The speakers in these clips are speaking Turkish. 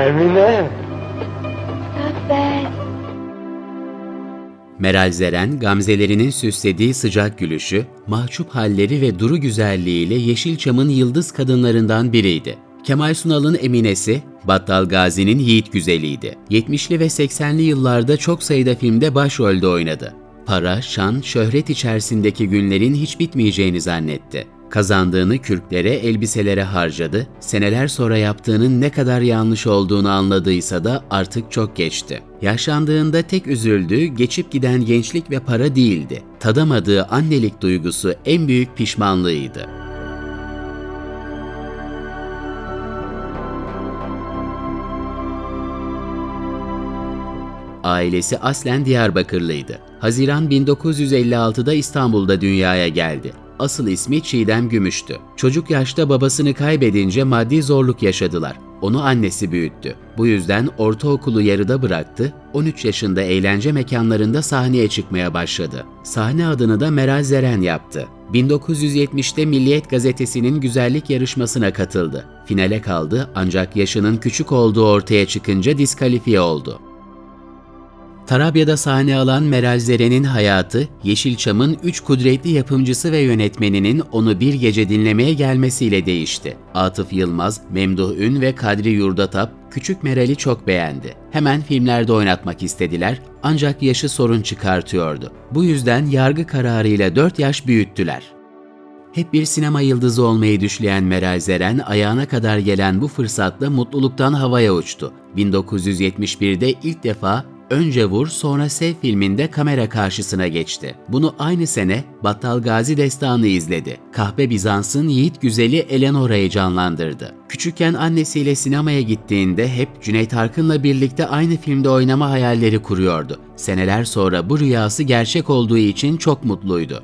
Emine. Muzaffer. Meral Zeren, gamzelerinin süslediği sıcak gülüşü, mahcup halleri ve duru güzelliğiyle Yeşilçam'ın yıldız kadınlarından biriydi. Kemal Sunal'ın Eminesi, Battal Gazi'nin Yiğit Güzeliydi. 70'li ve 80'li yıllarda çok sayıda filmde başrolde oynadı. Para, şan, şöhret içerisindeki günlerin hiç bitmeyeceğini zannetti. Kazandığını kürklere, elbiselere harcadı. Seneler sonra yaptığının ne kadar yanlış olduğunu anladıysa da artık çok geçti. Yaşlandığında tek üzüldüğü geçip giden gençlik ve para değildi. Tadamadığı annelik duygusu en büyük pişmanlığıydı. Ailesi aslen Diyarbakırlıydı. Haziran 1956'da İstanbul'da dünyaya geldi. Asıl ismi Çiğdem Gümüş'tü. Çocuk yaşta babasını kaybedince maddi zorluk yaşadılar. Onu annesi büyüttü. Bu yüzden ortaokulu yarıda bıraktı, 13 yaşında eğlence mekanlarında sahneye çıkmaya başladı. Sahne adını da Meral Zeren yaptı. 1970'te Milliyet gazetesinin güzellik yarışmasına katıldı. Finale kaldı ancak yaşının küçük olduğu ortaya çıkınca diskalifiye oldu. Tarabya'da sahne alan Meral Zeren'in hayatı, Yeşilçam'ın üç kudretli yapımcısı ve yönetmeninin onu bir gece dinlemeye gelmesiyle değişti. Atıf Yılmaz, Memduh Ün ve Kadri Yurdatap küçük Meral'i çok beğendi. Hemen filmlerde oynatmak istediler ancak yaşı sorun çıkartıyordu. Bu yüzden yargı kararıyla 4 yaş büyüttüler. Hep bir sinema yıldızı olmayı düşleyen Meral Zeren ayağına kadar gelen bu fırsatla mutluluktan havaya uçtu. 1971'de ilk defa Önce Vur Sonra Sev filminde kamera karşısına geçti. Bunu aynı sene Battal Gazi Destanı izledi. Kahpe Bizans'ın yiğit güzeli Eleanora'yı canlandırdı. Küçükken annesiyle sinemaya gittiğinde hep Cüneyt Arkın'la birlikte aynı filmde oynama hayalleri kuruyordu. Seneler sonra bu rüyası gerçek olduğu için çok mutluydu.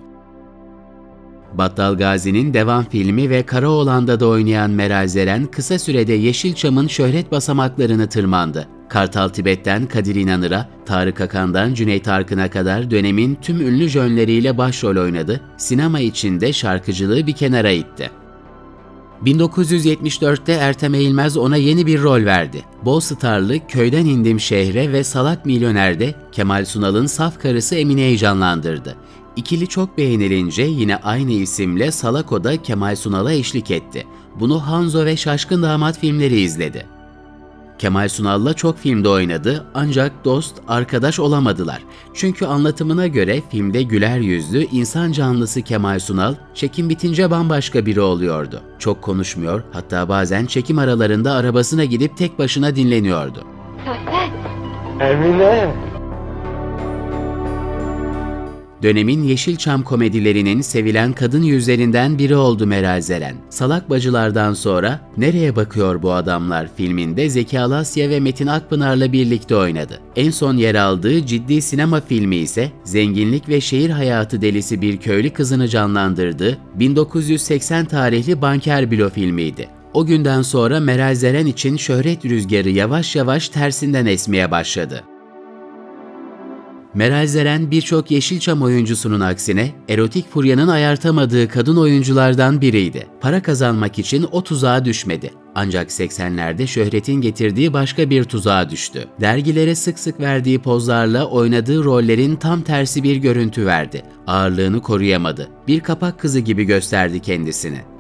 Battal Gazi'nin devam filmi ve Karaoğlan'da da oynayan Meral Zeren kısa sürede Yeşilçam'ın şöhret basamaklarını tırmandı. Kartal Tibet'ten Kadir İnanır'a, Tarık Akan'dan Cüneyt Arkın'a kadar dönemin tüm ünlü jönleriyle başrol oynadı, sinema içinde şarkıcılığı bir kenara itti. 1974'te Ertem Eğilmez ona yeni bir rol verdi. Bol Starlı Köyden İndim Şehre ve Salak Milyoner'de Kemal Sunal'ın saf karısı Emine'yi canlandırdı. İkili çok beğenilince yine aynı isimle Salako da Kemal Sunal'a eşlik etti. Bunu Hanzo ve Şaşkın Damat filmleri izledi. Kemal Sunal'la çok filmde oynadı ancak dost, arkadaş olamadılar. Çünkü anlatımına göre filmde güler yüzlü, insan canlısı Kemal Sunal çekim bitince bambaşka biri oluyordu. Çok konuşmuyor, hatta bazen çekim aralarında arabasına gidip tek başına dinleniyordu. Emine. Dönemin Yeşilçam komedilerinin sevilen kadın yüzlerinden biri oldu Meral Zeren. Salak Bacılardan sonra Nereye Bakıyor Bu Adamlar filminde Zeki Alasya ve Metin Akpınar'la birlikte oynadı. En son yer aldığı ciddi sinema filmi ise zenginlik ve şehir hayatı delisi bir köylü kızını canlandırdığı 1980 tarihli Banker Bilo filmiydi. O günden sonra Meral Zeren için şöhret rüzgarı yavaş yavaş tersinden esmeye başladı. Meral Zeren birçok Yeşilçam oyuncusunun aksine erotik furyanın ayartamadığı kadın oyunculardan biriydi. Para kazanmak için o tuzağa düşmedi. Ancak 80'lerde şöhretin getirdiği başka bir tuzağa düştü. Dergilere sık sık verdiği pozlarla oynadığı rollerin tam tersi bir görüntü verdi. Ağırlığını koruyamadı. Bir kapak kızı gibi gösterdi kendisini.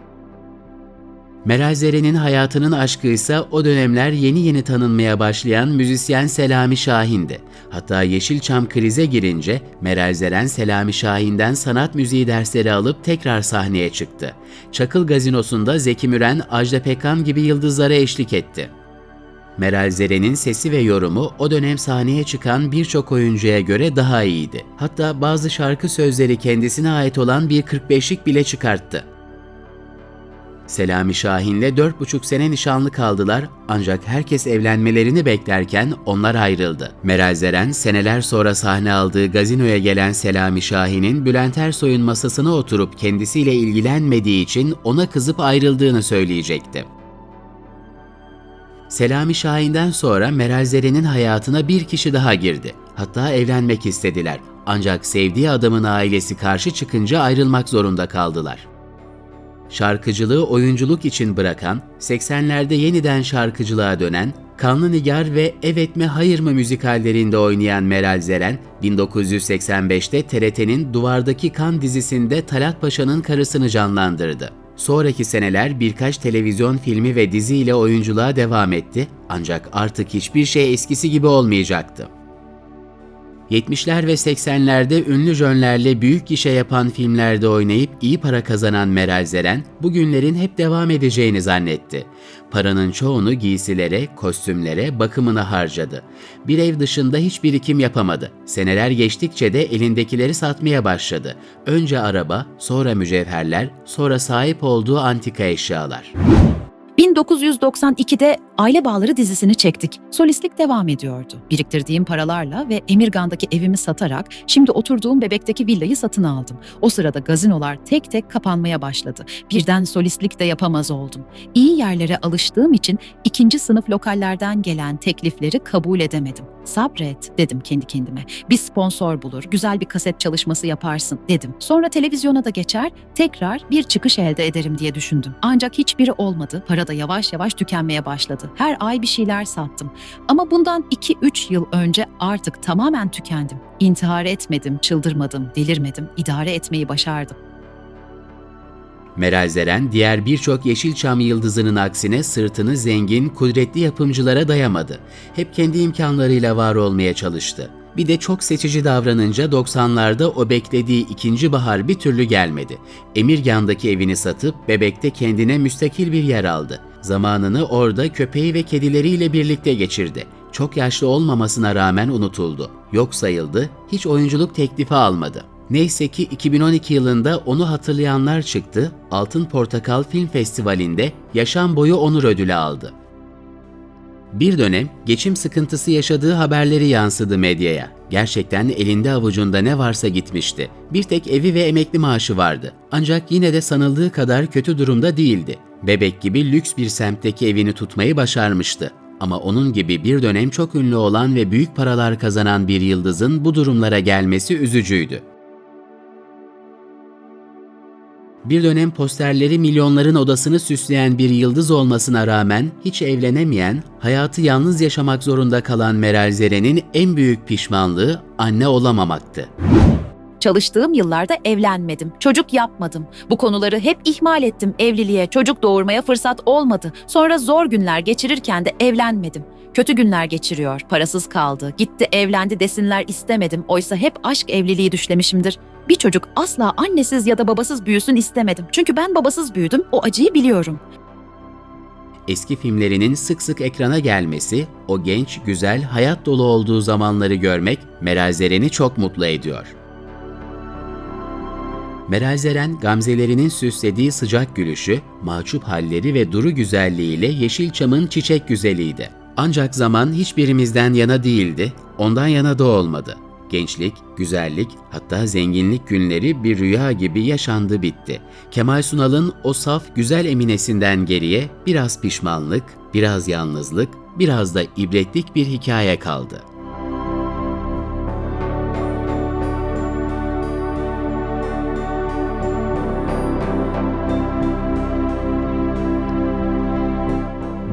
Meral Zeren'in hayatının aşkı ise o dönemler yeni yeni tanınmaya başlayan müzisyen Selami Şahin'di. Hatta Yeşilçam krize girince Meral Zeren Selami Şahin'den sanat müziği dersleri alıp tekrar sahneye çıktı. Çakıl Gazinosu'nda Zeki Müren, Ajda Pekkan gibi yıldızlara eşlik etti. Meral Zeren'in sesi ve yorumu o dönem sahneye çıkan birçok oyuncuya göre daha iyiydi. Hatta bazı şarkı sözleri kendisine ait olan bir 45'lik bile çıkarttı. Selami Şahin'le 4,5 sene nişanlı kaldılar ancak herkes evlenmelerini beklerken onlar ayrıldı. Meral Zeren seneler sonra sahne aldığı gazinoya gelen Selami Şahin'in Bülent Ersoy'un masasına oturup kendisiyle ilgilenmediği için ona kızıp ayrıldığını söyleyecekti. Selami Şahin'den sonra Meral Zeren'in hayatına bir kişi daha girdi. Hatta evlenmek istediler. Ancak sevdiği adamın ailesi karşı çıkınca ayrılmak zorunda kaldılar. Şarkıcılığı oyunculuk için bırakan, 80'lerde yeniden şarkıcılığa dönen, Kanlı Nigar ve Evet mi Hayır mı müzikallerinde oynayan Meral Zeren, 1985'te TRT'nin Duvardaki Kan dizisinde Talat Paşa'nın karısını canlandırdı. Sonraki seneler birkaç televizyon filmi ve dizi ile oyunculuğa devam etti ancak artık hiçbir şey eskisi gibi olmayacaktı. 70'ler ve 80'lerde ünlü jönlerle büyük gişe yapan filmlerde oynayıp iyi para kazanan Meral Zeren, bugünlerin hep devam edeceğini zannetti. Paranın çoğunu giysilere, kostümlere, bakımına harcadı. Bir ev dışında hiç birikim yapamadı. Seneler geçtikçe de elindekileri satmaya başladı. Önce araba, sonra mücevherler, sonra sahip olduğu antika eşyalar. 1992'de Aile Bağları dizisini çektik. Solistlik devam ediyordu. Biriktirdiğim paralarla ve Emirgan'daki evimi satarak şimdi oturduğum bebekteki villayı satın aldım. O sırada gazinolar tek tek kapanmaya başladı. Birden solistlik de yapamaz oldum. İyi yerlere alıştığım için ikinci sınıf lokallerden gelen teklifleri kabul edemedim. Sabret dedim kendi kendime. Bir sponsor bulur, güzel bir kaset çalışması yaparsın dedim. Sonra televizyona da geçer, tekrar bir çıkış elde ederim diye düşündüm. Ancak hiçbiri olmadı. Para da yavaş yavaş tükenmeye başladı. Her ay bir şeyler sattım. Ama bundan 2-3 yıl önce artık tamamen tükendim. İntihar etmedim, çıldırmadım, delirmedim, idare etmeyi başardım. Meral Zeren diğer birçok Yeşilçam yıldızının aksine sırtını zengin, kudretli yapımcılara dayamadı. Hep kendi imkanlarıyla var olmaya çalıştı. Bir de çok seçici davranınca 90'larda o beklediği ikinci bahar bir türlü gelmedi. Emirgan'daki evini satıp Bebek'te kendine müstakil bir yer aldı. Zamanını orada köpeği ve kedileriyle birlikte geçirdi. Çok yaşlı olmamasına rağmen unutuldu. Yok sayıldı, hiç oyunculuk teklifi almadı. Neyse ki 2012 yılında onu hatırlayanlar çıktı, Altın Portakal Film Festivali'nde yaşam boyu onur ödülü aldı. Bir dönem geçim sıkıntısı yaşadığı haberleri yansıdı medyaya. Gerçekten elinde avucunda ne varsa gitmişti. Bir tek evi ve emekli maaşı vardı. Ancak yine de sanıldığı kadar kötü durumda değildi. Bebek gibi lüks bir semtteki evini tutmayı başarmıştı. Ama onun gibi bir dönem çok ünlü olan ve büyük paralar kazanan bir yıldızın bu durumlara gelmesi üzücüydü. Bir dönem posterleri milyonların odasını süsleyen bir yıldız olmasına rağmen hiç evlenemeyen, hayatı yalnız yaşamak zorunda kalan Meral Zeren'in en büyük pişmanlığı anne olamamaktı. Çalıştığım yıllarda evlenmedim, çocuk yapmadım. Bu konuları hep ihmal ettim. Evliliğe, çocuk doğurmaya fırsat olmadı. Sonra zor günler geçirirken de evlenmedim. Kötü günler geçiriyor, parasız kaldı, gitti evlendi desinler istemedim. Oysa hep aşk evliliği düşlemişimdir. Bir çocuk asla annesiz ya da babasız büyüsün istemedim. Çünkü ben babasız büyüdüm, o acıyı biliyorum. Eski filmlerinin sık sık ekrana gelmesi, o genç, güzel, hayat dolu olduğu zamanları görmek Meral Zeren'i çok mutlu ediyor. Meral Zeren, gamzelerinin süslediği sıcak gülüşü, mahcup halleri ve duru güzelliğiyle Yeşilçam'ın çiçek güzeliydi. Ancak zaman hiçbirimizden yana değildi, ondan yana da olmadı. Gençlik, güzellik, hatta zenginlik günleri bir rüya gibi yaşandı bitti. Kemal Sunal'ın o saf güzel eminesinden geriye biraz pişmanlık, biraz yalnızlık, biraz da ibretlik bir hikaye kaldı.